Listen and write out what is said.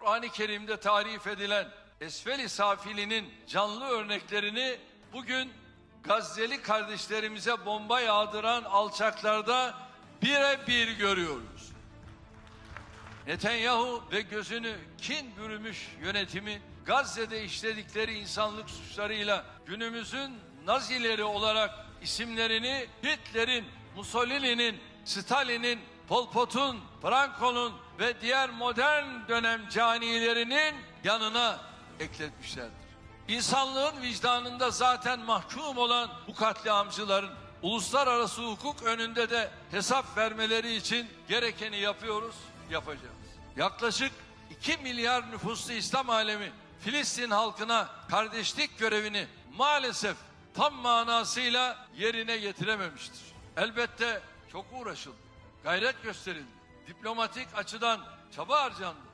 Kur'an-ı Kerim'de tarif edilen Esfel-i Safili'nin canlı örneklerini bugün Gazze'li kardeşlerimize bomba yağdıran alçaklarda birebir görüyoruz. Netanyahu ve gözünü kin bürümüş yönetimi Gazze'de işledikleri insanlık suçlarıyla günümüzün Nazileri olarak isimlerini Hitler'in, Mussolini'nin, Stalin'in, Pol Pot'un, Franco'nun ve diğer modern dönem canilerinin yanına ekletmişlerdir. İnsanlığın vicdanında zaten mahkum olan bu katliamcıların uluslararası hukuk önünde de hesap vermeleri için gerekeni yapıyoruz, yapacağız. Yaklaşık 2 milyar nüfuslu İslam alemi Filistin halkına kardeşlik görevini maalesef tam manasıyla yerine getirememiştir. Elbette çok uğraşıldı, gayret gösterildi, diplomatik açıdan çaba harcandı.